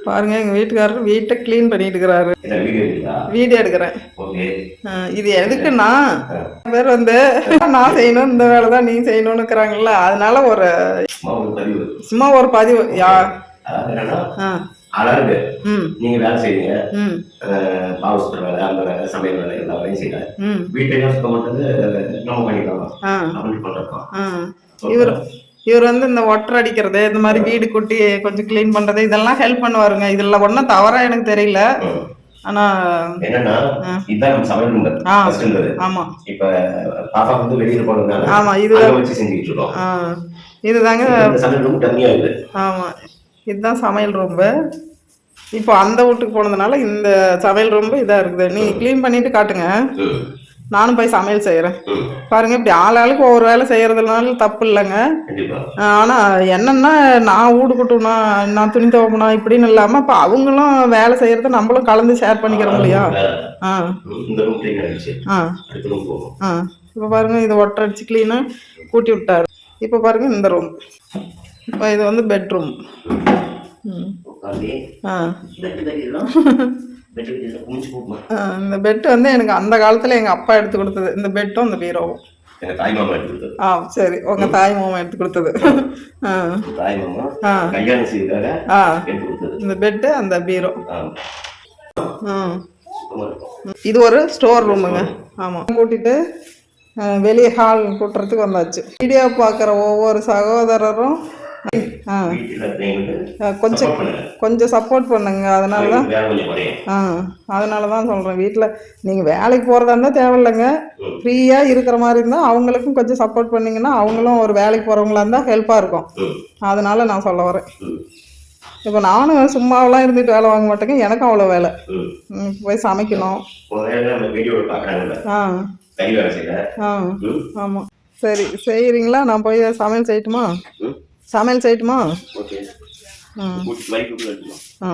பாருங்க எங்கள் வீட்டுக்காரர் வீட்டை க்ளீன் பண்ணிட்டு இருக்கிறாரு வீடியோ எடுக்கிறேன் இது எதுக்குன்னா பேர் வந்து நான் செய்யணும் இந்த வேலை தான் நீ செய்யணும்னு இருக்கிறாங்கல்ல அதனால ஒரு சும்மா ஒரு பதிவு யா அதாவது நீங்க வேலை பாவ சுற்ற வேலை அந்த வேலை சமையல் வேலை எல்லா வேலையும் செய்யறேன் ம். வீட்டையும் சுத்தம் பண்றது நம்ம பண்ணிக்கலாம். அப்படின்னு பண்றோம் இவர் இவர் வந்து இந்த ஒட்டர் அடிக்கிறது இந்த மாதிரி வீடு கூட்டி கொஞ்சம் க்ளீன் பண்றது இதெல்லாம் ஹெல்ப் பண்ணுவாருங்க. இதில் ஒன்றும் தவறா எனக்கு தெரியல. ஆனா என்னன்னா நம்ம சமையல். ஃபர்ஸ்ட்ன்றது ஆமா. இப்ப பாப்பா வந்து வெளியில போனதுனால ஆமா இது வச்சு செஞ்சுக்கிட்டு இருக்கோம். இதுதாங்க. சமையல் ரூம் ஆமா. இதுதான் சமையல் ரூம்பு. இப்போ அந்த வீட்டுக்கு போனதுனால இந்த சமையல் ரூம்பு இதாக இருக்குது. நீங்கள் க்ளீன் பண்ணிட்டு காட்டுங்க. நானும் போய் சமையல் செய்கிறேன். பாருங்க இப்படி ஆள் ஆளுக்கு ஒவ்வொரு வேலை செய்யறதுனால தப்பு இல்லைங்க. ஆனால் என்னன்னா நான் கூட்டணும் நான் துணி துவைக்கணும் இப்படின்னு இல்லாமல் இப்போ அவங்களும் வேலை செய்யறத நம்மளும் கலந்து ஷேர் பண்ணிக்கிறோம் இல்லையா? ஆ. ஆ. ஆ. இப்போ பாருங்க இது ஒட்டை அடிச்சு க்ளீனாக கூட்டி விட்டாரு. இப்போ பாருங்க இந்த ரூம் இப்போ இது வந்து பெட்ரூம் ஆ. பெட்டு பெட்டு இந்த பெட் வந்து எனக்கு அந்த காலத்தில் எங்கள் அப்பா எடுத்து கொடுத்தது. இந்த பெட்டும் இந்த பீரோவும். எங்க தாய் மாமா எடுத்து கொடுத்தது. ஆ சரி. உங்கள் தாய் மாமா எடுத்து கொடுத்தது. தாய் மாமா கல்யாணம் எடுத்து கொடுத்தது. இந்த பெட்டு அந்த பீரோ. இது ஒரு ஸ்டோர் ரூமுங்க ஆமாம் கூட்டிட்டு வெளியே ஹால் கூட்டுறதுக்கு வந்தாச்சு. வீடியோ பார்க்குற ஒவ்வொரு சகோதரரும் கொஞ்சம். கொஞ்சம் சப்போர்ட் பண்ணுங்க அதனால தான் ஆ அதனால தான் சொல்கிறேன் வீட்டில் நீங்கள் வேலைக்கு போகிறதா இருந்தால் தேவையில்லைங்க. ஃப்ரீயாக இருக்கிற மாதிரி இருந்தால் அவங்களுக்கும் கொஞ்சம் சப்போர்ட் பண்ணிங்கன்னா அவங்களும் ஒரு வேலைக்கு போகிறவங்களா இருந்தால் ஹெல்ப்பாக இருக்கும். அதனால நான் சொல்ல வரேன். இப்போ நானும் சும்மாவெல்லாம் இருந்துட்டு வேலை வாங்க மாட்டேங்க எனக்கும் அவ்வளோ வேலை. போய் சமைக்கணும். ஆ. ஆ. ஆமாம் சரி செய்கிறீங்களா நான் போய் சமையல் செய்யட்டுமா. சமையல் செய்யட்டுமா? ஓகே ஆ